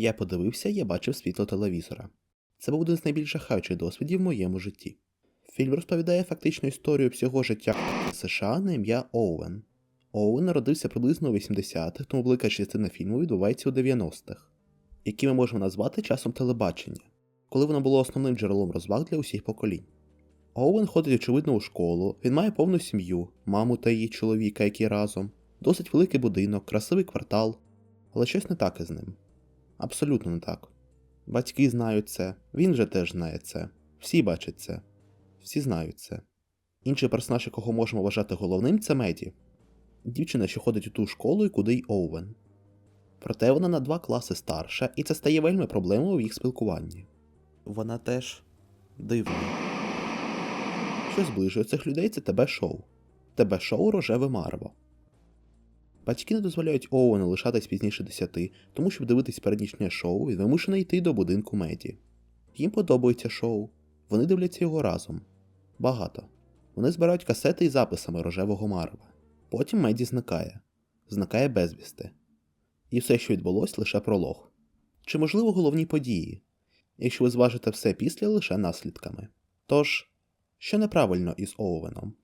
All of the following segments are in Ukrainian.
Я подивився, я бачив світло телевізора. Це був один з найбільш жахаючих досвідів в моєму житті. Фільм розповідає фактичну історію всього життя США на ім'я Оуен. Оуен народився приблизно у 80-х, тому велика частина фільму відбувається у 90-х, які ми можемо назвати часом телебачення, коли воно було основним джерелом розваг для усіх поколінь. Оуен ходить очевидно у школу, він має повну сім'ю, маму та її чоловіка, які разом, досить великий будинок, красивий квартал, але щось не так із ним. Абсолютно не так. Батьки знають це, він же теж знає це, всі бачать це, всі знають це. Інший персонаж, якого можемо вважати головним, це Меді, дівчина, що ходить у ту школу і куди й Оуен. Проте вона на два класи старша, і це стає вельми проблемою в їх спілкуванні. Вона теж дивна. Що зближує цих людей це тебе шоу. Тебе шоу рожеве марво. Батьки не дозволяють Оуену лишатись пізніше десяти, тому щоб дивитись переднічне шоу, він вимушений йти до будинку Меді. Їм подобається шоу, вони дивляться його разом. Багато. Вони збирають касети із записами рожевого марва. Потім Меді зникає, зникає безвісти. І все, що відбулось, лише пролог. Чи можливо головні події, якщо ви зважите все після лише наслідками. Тож, що неправильно із Оуеном?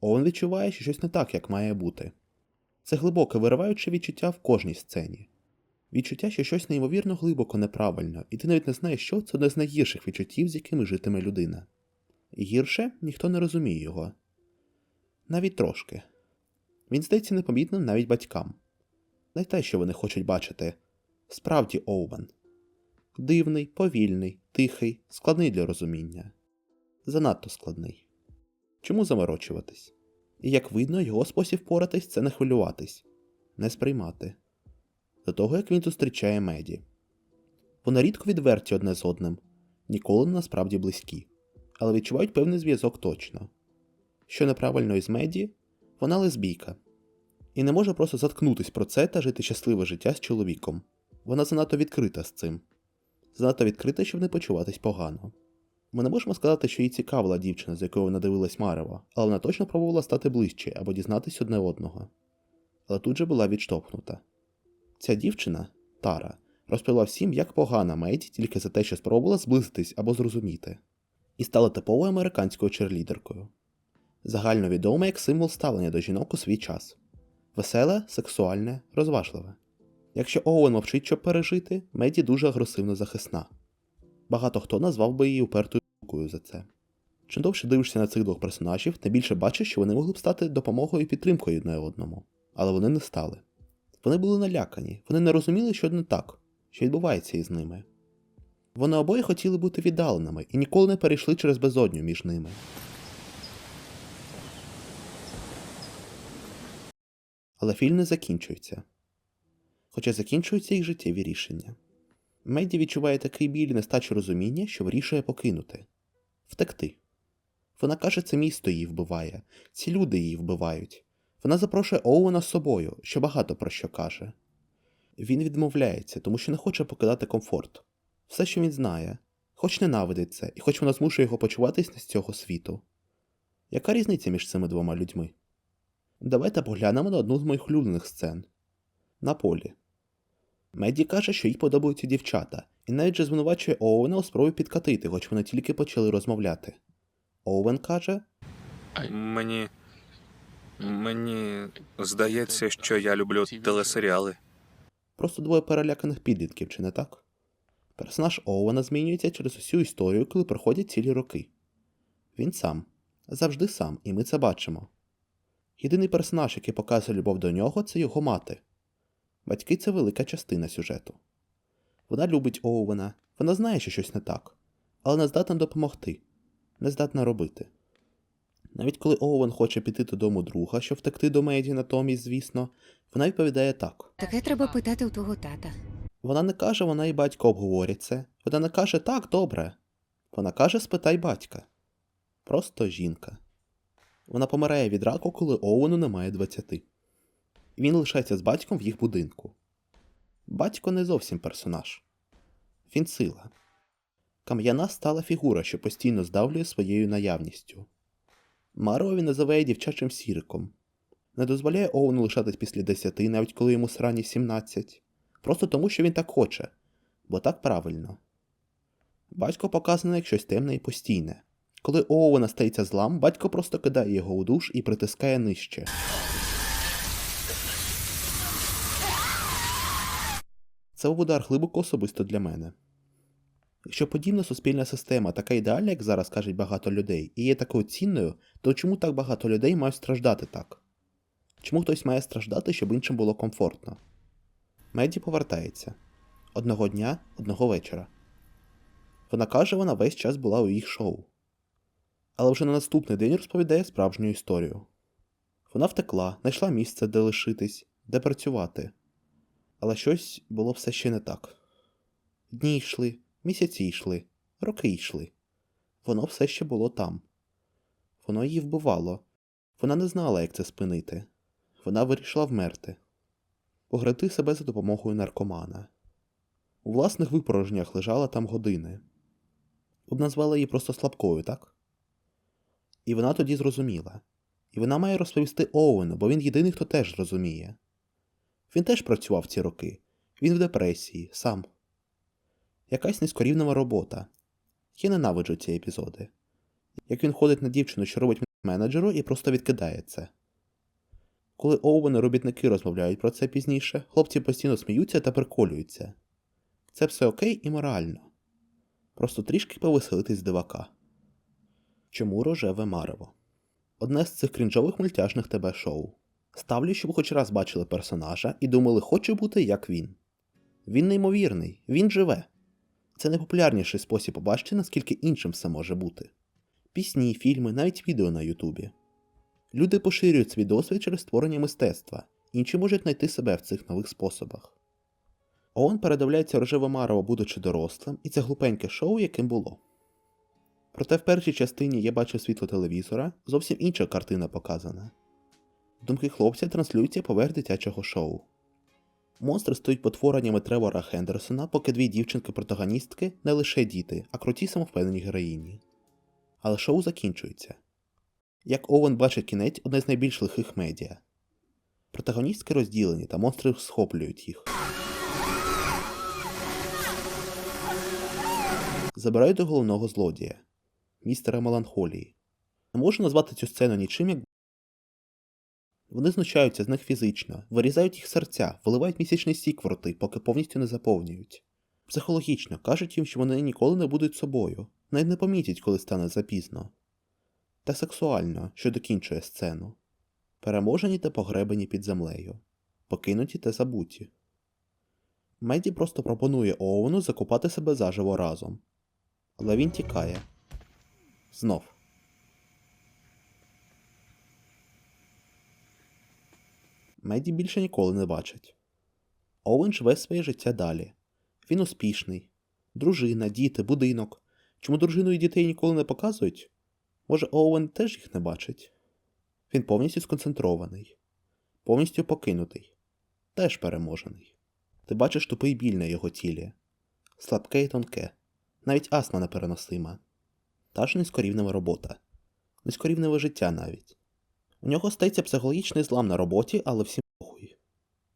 Оуен відчуває, що щось не так, як має бути. Це глибоке вириваюче відчуття в кожній сцені. Відчуття, що щось неймовірно глибоко неправильно, і ти навіть не знаєш, що це одне з найгірших відчуттів, з якими житиме людина. Гірше ніхто не розуміє його. Навіть трошки. Він здається непомітним навіть батькам. Не те, що вони хочуть бачити. Справді Оуен. Дивний, повільний, тихий, складний для розуміння. Занадто складний. Чому заморочуватись? І як видно, його спосіб поратись це не хвилюватись, не сприймати. До того, як він зустрічає меді. Вони рідко відверті одне з одним, ніколи не насправді близькі, але відчувають певний зв'язок точно. Що неправильно із меді, вона лесбійка, і не може просто заткнутись про це та жити щасливе життя з чоловіком. Вона занадто відкрита з цим, занадто відкрита, щоб не почуватись погано. Ми не можемо сказати, що їй цікавила дівчина, з якою вона дивилась Марева, але вона точно пробувала стати ближче або дізнатись одне одного. Але тут же була відштовхнута. Ця дівчина, Тара, розповіла всім, як погана Мейді тільки за те, що спробувала зблизитись або зрозуміти, і стала типовою американською черлідеркою. Загально відома як символ ставлення до жінок у свій час веселе, сексуальне, розважливе. Якщо Оуен мовчить, щоб пережити, Меді дуже агресивно захисна. Багато хто назвав би її упертою рукою за це. Чим довше дивишся на цих двох персонажів, тим більше бачиш, що вони могли б стати допомогою і підтримкою одне одному, але вони не стали. Вони були налякані, вони не розуміли, що не так, що відбувається із ними. Вони обоє хотіли бути віддаленими і ніколи не перейшли через безодню між ними. Але фільм не закінчується. Хоча закінчуються їх життєві рішення. Меді відчуває такий біль нестачу розуміння, що вирішує покинути, втекти. Вона каже, це місто її вбиває, ці люди її вбивають. Вона запрошує Оуена з собою, що багато про що каже. Він відмовляється, тому що не хоче покидати комфорт. Все, що він знає, хоч ненавидить це, і хоч вона змушує його почуватись не з цього світу. Яка різниця між цими двома людьми? Давайте поглянемо на одну з моїх улюблених сцен на полі. Меді каже, що їй подобаються дівчата, і навіть же звинувачує Оуена у спробі підкатити, хоч вони тільки почали розмовляти. Оуен каже, Мені. Мені здається, що я люблю телесеріали. просто двоє переляканих підлітків, чи не так? Персонаж Оуена змінюється через усю історію, коли проходять цілі роки. Він сам, завжди сам, і ми це бачимо. Єдиний персонаж, який показує любов до нього, це його мати. Батьки це велика частина сюжету. Вона любить Оуена, вона знає, що щось не так, але не здатна допомогти, не здатна робити. Навіть коли Оуен хоче піти додому друга, щоб втекти до Меді натомість, звісно, вона відповідає так. Таке треба питати у твого тата. Вона не каже, вона і батько обговорять це. Вона не каже так, добре. Вона каже, спитай батька. Просто жінка. Вона помирає від раку, коли Оуену немає 20. Він лишається з батьком в їх будинку. Батько не зовсім персонаж. Він сила. Кам'яна стала фігура, що постійно здавлює своєю наявністю. Маро він називає дівчачим сіриком. Не дозволяє Оуену лишатись після 10, навіть коли йому срані 17. Просто тому, що він так хоче, Бо так правильно. Батько показаний як щось темне і постійне. Коли Оуена стається злам, батько просто кидає його у душ і притискає нижче. Це удар глибоко особисто для мене. Якщо подібна суспільна система така ідеальна, як зараз кажуть багато людей, і є такою цінною, то чому так багато людей мають страждати так? Чому хтось має страждати, щоб іншим було комфортно? Меді повертається одного дня, одного вечора. Вона каже, вона весь час була у їх шоу. Але вже на наступний день розповідає справжню історію. Вона втекла, знайшла місце, де лишитись, де працювати. Але щось було все ще не так. Дні йшли, місяці йшли, роки йшли. Воно все ще було там. Воно її вбивало. Вона не знала, як це спинити. Вона вирішила вмерти, пограти себе за допомогою наркомана. У власних випорожнях лежала там години. Б назвали її просто слабкою, так? І вона тоді зрозуміла. І вона має розповісти Оуену, бо він єдиний, хто теж зрозуміє. Він теж працював ці роки. Він в депресії, сам. Якась нескорівнева робота. Я ненавиджу ці епізоди. Як він ходить на дівчину, що робить менеджеру, і просто відкидає це. Коли Оуен і робітники розмовляють про це пізніше, хлопці постійно сміються та приколюються. Це все окей і морально. Просто трішки повеселитись дивака. Чому рожеве марево? Одне з цих крінжових мультяшних ТБ шоу. Ставлю, щоб хоч раз бачили персонажа і думали, хочу бути як він. Він неймовірний, він живе. Це найпопулярніший спосіб побачити, наскільки іншим все може бути. Пісні, фільми, навіть відео на Ютубі. Люди поширюють свій досвід через створення мистецтва, інші можуть знайти себе в цих нових способах. Оуен передивляється рожеве марево, будучи дорослим, і це глупеньке шоу, яким було. Проте в першій частині я бачив світло телевізора, зовсім інша картина показана. Думки хлопця транслюються поверх дитячого шоу. Монстри стають потвореннями Тревора Хендерсона, поки дві дівчинки-протагоністки не лише діти, а круті самовпевнені героїні. Але шоу закінчується. Як Овен бачить кінець одне з найбільш лихих медіа. Протагоністки розділені та монстри схоплюють їх. Забирають до головного злодія містера Меланхолії. Не можу назвати цю сцену нічим, як вони знущаються з них фізично, вирізають їх серця, виливають місячний сік в роти, поки повністю не заповнюють. Психологічно кажуть їм, що вони ніколи не будуть собою, навіть не помітять, коли стане запізно. Та сексуально, що докінчує сцену. Переможені та погребені під землею, покинуті та забуті. Меді просто пропонує Оуену закопати себе заживо разом. Але він тікає. Знов. Меді більше ніколи не бачить. Оуен живе своє життя далі. Він успішний. Дружина, діти, будинок. Чому дружину і дітей ніколи не показують? Може, Оуен теж їх не бачить? Він повністю сконцентрований, повністю покинутий, теж переможений. Ти бачиш тупий біль на його тілі, слабке і тонке, навіть астма непереносима. Та ж низькорівнева робота, низькорівневе життя навіть. У нього стається психологічний злам на роботі, але всім похуй.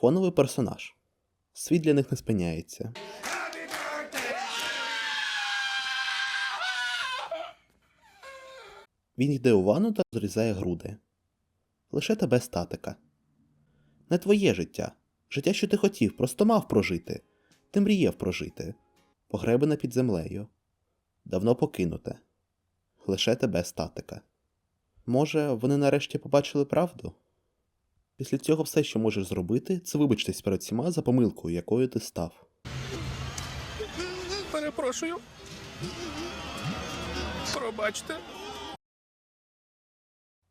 Фоновий персонаж. Світ для них не спиняється. Він йде у ванну та зрізає груди. Лише тебе статика. Не твоє життя. Життя, що ти хотів, просто мав прожити. Ти мріяв прожити. Погребене під землею. Давно покинуте. Лише тебе статика. Може, вони нарешті побачили правду? Після цього все, що можеш зробити, це вибачтесь перед всіма за помилкою, якою ти став. Перепрошую. Пробачте.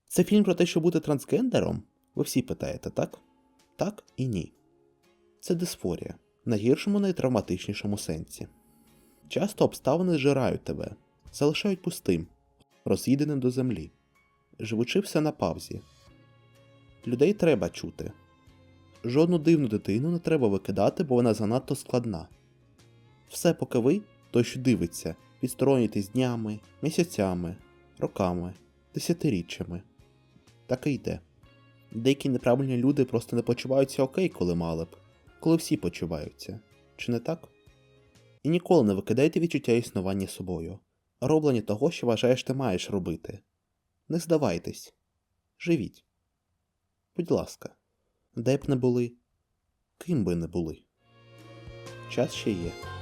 Це фільм про те, що бути трансгендером? Ви всі питаєте, так? Так і ні. Це дисфорія в найгіршому найтравматичнішому сенсі. Часто обставини зжирають тебе, залишають пустим, роз'їденим до землі, живучи все на павзі. Людей треба чути. Жодну дивну дитину не треба викидати, бо вона занадто складна. Все, поки ви, той, що дивиться, відсторонітесь днями, місяцями, роками, десятиріччями. Так і йде. Деякі неправильні люди просто не почуваються окей, коли мали б, коли всі почуваються. Чи не так? І ніколи не викидайте відчуття існування собою, роблення того, що вважаєш ти маєш робити. Не здавайтесь. Живіть. Будь ласка, де б не були, ким би не були. Час ще є.